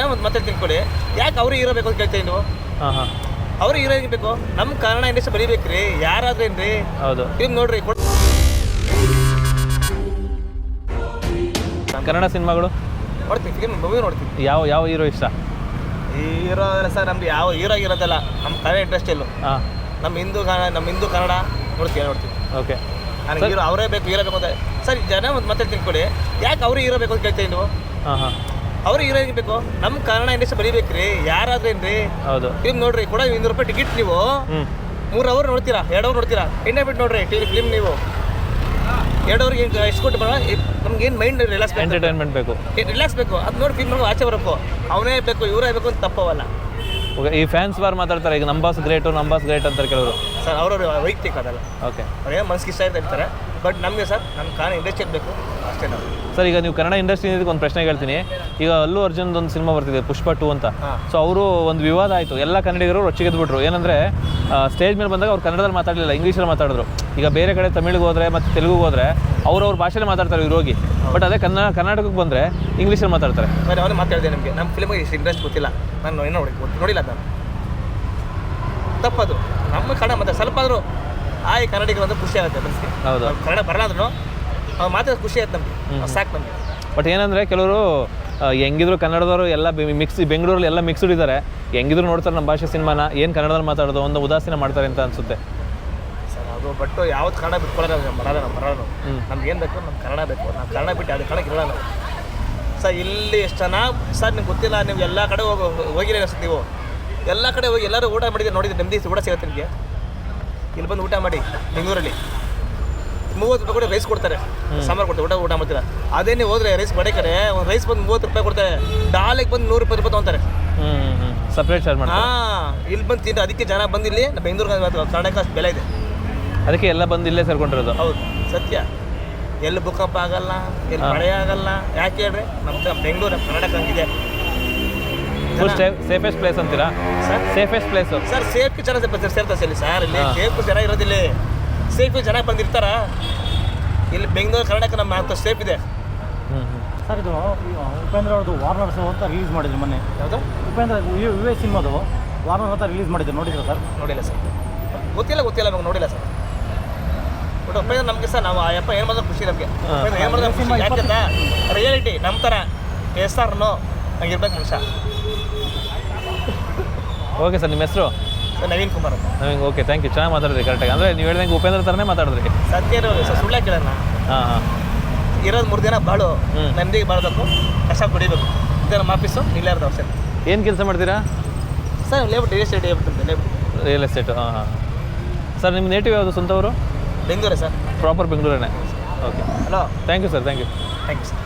ಜನ ಒಂದು ಮತ್ತೆ ತಿಳ್ಕೊಳ್ಳಿ ಯಾಕೆ ಅವರು ಇರಬೇಕು ಬೇಕು ಅಂತ ಕೇಳ್ತೀನಿ ನೀವು? ಹಾಂ ಹಾಂ. ಅವ್ರು ಬೇಕು? ನಮ್ಮ ಕನ್ನಡ ಇಂಡಸ್ಟ್ರಿ ಬರೀಬೇಕ್ರಿ? ಯಾರಾದ್ರೇನ್ರಿ ಹೌದು. ಫಿಲ್ಮ್ ನೋಡ್ರಿ ಕೊಡ್- ಕನ್ನಡ ಸಿನಿಮಾಗಳು? ನೋಡ್ತೀವಿ ಫಿಲ್ಮ್ ಮೂವಿ ನೋಡ್ತೀನಿ. ಯಾವ ಯಾವ ಹೀರೋ ಇಷ್ಟ? ಹೀರೋ ಸರ್ ನಮ್ದು ಯಾವ ಹೀರೋ ಆಗಿರೋದಲ್ಲ. ನಮ್ಮ ಕನ್ನಡ ಇಂಡಸ್ಟ್ರಿಯಲ್ಲು ಹಾಂ. ನಮ್ಮ ಹಿಂದೂ ಕನ್ನಡ ನಮ್ಮ ಹಿಂದೂ ಕನ್ನಡ ನೋಡ್ತೀವಿ ನೋಡ್ತೀವಿ ಓಕೆ. ನನಗೆ ಹೀರೋ ಅವರೇ ಬೇಕು ಹೀರೋ ಬೇಕು ಅಂತ. ಸರ್ ಜನ ಒಂದು ಮತ್ತೆ ತಿಳ್ಕೊಡಿ ಯಾಕೆ ಅವರು ಹೀರೋ ಬೇಕು ಅಂತ ಕೇಳ್ತೀನಿ ನೀವು? ಹಾಂ ಹಾಂ. ಅವ್ರು ಹೀರೋ ಬೇಕು. ನಮ್ಮ ಕನ್ನಡ ಇಂಡಸ್ಟ್ರಿ ಬರೀಬೇಕ್ರಿ. ಯಾರಾದ್ರೇನ್ರಿ ಹೌದು. ಫಿಲ್ಮ್ ನೋಡ್ರಿ ಕೂಡ ಇನ್ನೂರು ರೂಪಾಯಿ ಟಿಕೆಟ್ ನೀವು. ಮೂರು ಅವರ್ ನೋಡ್ತೀರಾ? ಎರಡು ಅವರ್ ನೋಡ್ತೀರಾ? ಎಣ್ಣೆ ಬಿಟ್ಟು ನೋಡ್ರಿ ಟಿವಿ ಫಿಲ್ಮ್ ನೀವು. ಎರಡು ಅವ್ರಿಗೆ ಎಷ್ಟು ಕೊಟ್ಟು ಬರೋಣ ನಮ್ಗೆ ಏನು ಮೈಂಡ್ ರಿಲ್ಯಾಕ್ಸ್ ಎಂಟರ್ಟೈನ್ಮೆಂಟ್ ಬೇಕು ರಿಲ್ಯಾಕ್ಸ್ ಬೇಕು. ಅದು ನೋಡಿ ಫಿಲ್ಮ್ ನೋಡಿ ಆಚೆ ಬರಬೇಕು ಅವನೇ ಬೇಕು ಇವರೇ ಬೇಕು ಅಂತ ತಪ್ಪವಲ್ಲ. ಈ ಫ್ಯಾನ್ಸ್ ಬಾರ್ ಮಾತಾಡ್ತಾರೆ ಈಗ ನಂಬರ್ಸ್ ಗ್ರೇಟು ನಂಬಾಸ್ ಗ್ರೇಟ್ ಅಂತಾರೆ ಕೆಲವರು ಸರ್ ಅವ್ರವ್ರ ವೈಯಕ್ತಿಕ ಅದಲ್ಲ. ಓಕೆ ಅವ್ರೇನು ಮನಸ್ಸಿಗೆ ಇಷ್ಟ ಇರ್ತಾರೆ. ಬಟ್ ನಮಗೆ ಸರ್ ನಮ್ಮ ಕಾರಣ ಇಂಡಸ್ಟ್ರಿ ಬೇಕು. ಅಷ್ಟೇ ನಾವು. ಸರ್ ಈಗ ನೀವು ಕನ್ನಡ ಇಂಡಸ್ಟ್ರಿ ಒಂದು ಪ್ರಶ್ನೆ ಹೇಳ್ತೀನಿ. ಈಗ ಅಲ್ಲು ಅರ್ಜುನ್ ಒಂದು ಸಿನಿಮಾ ಬರ್ತಿದೆ ಪುಷ್ಪ ಟು ಅಂತ. ಸೊ ಅವರು ಒಂದು ವಿವಾದ ಆಯಿತು. ಎಲ್ಲ ಕನ್ನಡಿಗರು ರೊಚ್ಚಿಗೆದ್ಬಿಟ್ರು ಏನಂದರೆ ಸ್ಟೇಜ್ ಮೇಲೆ ಬಂದಾಗ ಅವ್ರು ಕನ್ನಡದಲ್ಲಿ ಮಾತಾಡಲಿಲ್ಲ ಇಂಗ್ಲೀಷಲ್ಲಿ ಮಾತಾಡಿದ್ರು. ಈಗ ಬೇರೆ ಕಡೆ ತಮಿಳಿಗೆ ಹೋದರೆ ಮತ್ತು ತೆಲುಗುಗೆ ಹೋದರೆ ಅವ್ರವ್ರ ಭಾಷೆಯಲ್ಲಿ ಮಾತಾಡ್ತಾರೆ ಇವ್ರು ಹೋಗಿ. ಬಟ್ ಅದೇ ಕನ್ನಡ ಕರ್ನಾಟಕಕ್ಕೆ ಬಂದರೆ ಇಂಗ್ಲೀಷಲ್ಲಿ ಮಾತಾಡ್ತಾರೆ. ಸರ್ ಅವನೇ ಮಾತಾಡಿದೆ ನಿಮಗೆ. ನಮ್ಮ ಫಿಲ್ಮಿಗೆ ಇಷ್ಟು ಇಂಟ್ರೆಸ್ಟ್ ಗೊತ್ತಿಲ್ಲ. ನಾನು ಏನೋ ನೋಡಿ ನೋಡಿಲ್ಲ ನಾನು. ತಪ್ಪದು. ನಮ್ಮ ಕನ್ನಡ ಮತ್ತೆ ಸ್ವಲ್ಪ ಆದರೂ ಆಯ್ ಕನ್ನಡಿಗರು ಅಂದ್ರೆ ಖುಷಿ ಆಗುತ್ತೆ ಮನಸ್ಸಿಗೆ ಹೌದು. ಕನ್ನಡ ಬರಲ್ಲ ಅಂದ್ರೂ ಅವ್ರು ಮಾತ್ರ ಖುಷಿ ಆಯ್ತು ನಮಗೆ. ಸಾಕು ನಮಗೆ. ಬಟ್ ಏನಂದರೆ ಕೆಲವರು ಹೆಂಗಿದ್ರು ಕನ್ನಡದವರು ಎಲ್ಲ ಮಿಕ್ಸ್ ಬೆಂಗಳೂರಲ್ಲಿ ಎಲ್ಲ ಮಿಕ್ಸ್ಡ್ ಇದ್ದಾರೆ. ಹೆಂಗಿದ್ರು ನೋಡ್ತಾರೆ ನಮ್ಮ ಭಾಷೆ ಸಿನಿಮಾನ ಏನು ಕನ್ನಡದಲ್ಲಿ ಮಾತಾಡೋದು ಒಂದು ಉದಾಸೀನ ಮಾಡ್ತಾರೆ ಅಂತ ಅನಿಸುತ್ತೆ. ಸರ್ ಅದು ಬಟ್ ಯಾವ್ದು ಕನ್ನಡ ಬಿಟ್ಕೊಳ್ಳೋದು ಬರಲ್ಲ ನಾವು ಬರೋದು. ನಮ್ಗೆ ಏನು ಬೇಕು ನಮ್ಮ ಕನ್ನಡ ಬೇಕು. ನಾವು ಕನ್ನಡ ಬಿಟ್ಟು ಅದು ಕನ್ನಡ ಇರಲ್ಲ ಸರ್ ಇಲ್ಲಿ ಎಷ್ಟು ಜನ ಸರ್ ನಿಮ್ಗೆ ಗೊತ್ತಿಲ್ಲ ನೀವು ಎಲ್ಲ ಕಡೆ ಹೋಗಿ ಹೋಗಿರೋ ನೀವು. ಎಲ್ಲ ಕಡೆ ಹೋಗಿ ಎಲ್ಲರೂ ಊಟ ಮಾಡಿದ್ರೆ ನೋಡಿದ್ರೆ ನೆಮ್ಮದಿ ಊಟ ಸಿಗುತ್ತೆ ನಿಮಗೆ. ಇಲ್ಲಿ ಬಂದು ಊಟ ಮಾಡಿ ಬೆಂಗಳೂರಲ್ಲಿ. ಮೂವತ್ತು ರೂಪಾಯಿ ಕೂಡ ರೈಸ್ ಕೊಡ್ತಾರೆ. ಸಾಂಬಾರು ಕೊಡ್ತಾರೆ ಊಟ ಊಟ ಮಾಡ್ತೀರಾ? ಅದೇ ನೀವು ಹೋದ್ರೆ ರೈಸ್ ಬಡೆ ಕಡೆ ಒಂದು ರೈಸ್ ಬಂದು ಮೂವತ್ತು ರೂಪಾಯಿ ಕೊಡ್ತಾರೆ. ಡಾಲಿಗೆ ಬಂದು ನೂರು ರೂಪಾಯಿ ರೂಪಾಯಿ ತೊಗೊಂತಾರೆ. ಸಪ್ರೇಟ್ ಚಾರ್ಜ್ ಮಾಡಿ ಹಾಂ ಇಲ್ಲಿ ಬಂದು ತಿಂದ್ರೆ ಅದಕ್ಕೆ ಜನ ಬಂದಿಲ್ಲಿ ಬೆಂಗಳೂರು ಕರ್ನಾಟಕ ಅಷ್ಟು ಬೆಲೆ ಇದೆ. ಅದಕ್ಕೆ ಎಲ್ಲ ಬಂದು ಇಲ್ಲೇ ಸೇರ್ಕೊಂಡಿರೋದು? ಹೌದು ಸತ್ಯ. ಎಲ್ಲಿ ಬುಕ್ಕಪ್ ಆಗಲ್ಲ ಎಲ್ಲಿ ಮಳೆ ಆಗಲ್ಲ. ಯಾಕೆ ಹೇಳ್ರಿ ನಮ್ಮ ಬೆಂಗಳೂರು ಕರ್ನಾಟಕ ಹಂಗಿದೆ. ಫುಲ್ ಸೇಫೆಸ್ಟ್ ಪ್ಲೇಸ್ ಅಂತೀರಾ? Sir safest place sir safe ಜನ ಬರ್ತಾರೆ ಸೇರ್ತಾರೆ ಇಲ್ಲಿ ಸರ್ ಇಲ್ಲಿ. ಸೇಫ್ ಜನ ಇರೋದಿಲ್ಲ ಸೇಫ್ ಜನ ಬಂದಿರ್ತಾರ. ಇಲ್ಲಿ ಬೆಂಗಳೂರು ಕರ್ನಾಟಕ ನಮ್ಮ ಅಂತ ಸೇಫ್ ಇದೆ. ಸರ್ ಇದು ಉಪೇಂದ್ರ ಅವ್ರದ್ದು ವಾರ್ನರ್ಸ್ ಅಂತ ರಿಲೀಸ್ ಮಾಡಿದ್ರು ಮೊನ್ನೆ. ಯಾವುದು? ಉಪೇಂದ್ರ ಯು ಎ ಸಿನಿಮಾದು ವಾರ್ನರ್ ಅಂತ ರಿಲೀಸ್ ಮಾಡಿದ್ರು. ನೋಡಿದ್ರು ಸರ್? ನೋಡಿಲ್ಲ ಸರ್. ಗೊತ್ತಿಲ್ಲ ಗೊತ್ತಿಲ್ಲ ನಮಗೆ ನೋಡಿಲ್ಲ ಸರ್. ಬಟ್ ಉಪೇಂದ್ರ ನಮಗೆ ಸರ್ ನಾವು ಆ ಯಪ್ಪ ಏನು ಮಾಡಿದ್ರೆ ಖುಷಿ ನಮಗೆ. ಏನು ಮಾಡಿದ್ರೆ ಖುಷಿ. ಯಾಕೆಂತ ರಿಯಾಲಿಟಿ ನಮ್ಮ ಥರ ಎಸ್ ಆರ್ನು ಹಂಗಿರ್ಬೇಕು ಮನುಷ್ಯ. ಓಕೆ ಸರ್ ನಿಮ್ಮ ಹೆಸರು? ಸರ್ ನವೀನ್ ಕುಮಾರ್ ಅಂತ. ನಮಗೆ ಓಕೆ ಥ್ಯಾಂಕ್ ಯು ಚೆನ್ನಾಗಿ ಮಾತಾಡಿದ್ರಿ ಕರೆಕ್ಟಾಗಿ ಅಂದರೆ ನೀವು ಹೇಳಿದಂಗೆ ಉಪೇಂದ್ರ ಥರನೇ ಮಾತಾಡಿದ್ರಿ. ಸತ್ಯ ಇರೋದು ಸರ್ ಸುಳ್ಳ ಕೇಳೋಣ? ಹಾಂ ಹಾಂ. ಇರೋದು ಮೂರು ದಿನ ಬಾಳು ನಂದಿಗೆ ಬಾಳಬೇಕು ಕಷ್ಟ ಕುಡಿಬೇಕು. ಇದೇ ನಮ್ಮ ಆಫೀಸು ಅವಶ್ಯ ಏನು ಕೆಲಸ ಮಾಡ್ತೀರಾ? ಸರ್ ಲೇಬಿಟ್ ರಿಯಲ್ ಎಸ್ಟೇಟ್ ಲೇಬಿಟ್ ಲೇಬಿಟ್ಟು ರಿಯಲ್ ಎಸ್ಟೇಟ್ ಹಾಂ ಹಾಂ. ಸರ್ ನಿಮ್ಮ ನೇಟಿವ್ ಯಾವುದು ಸ್ವಂತವರು ಬೆಂಗಳೂರೇ sir proper ಬೆಂಗಳೂರೇ okay hello thank you sir thank you thank you sir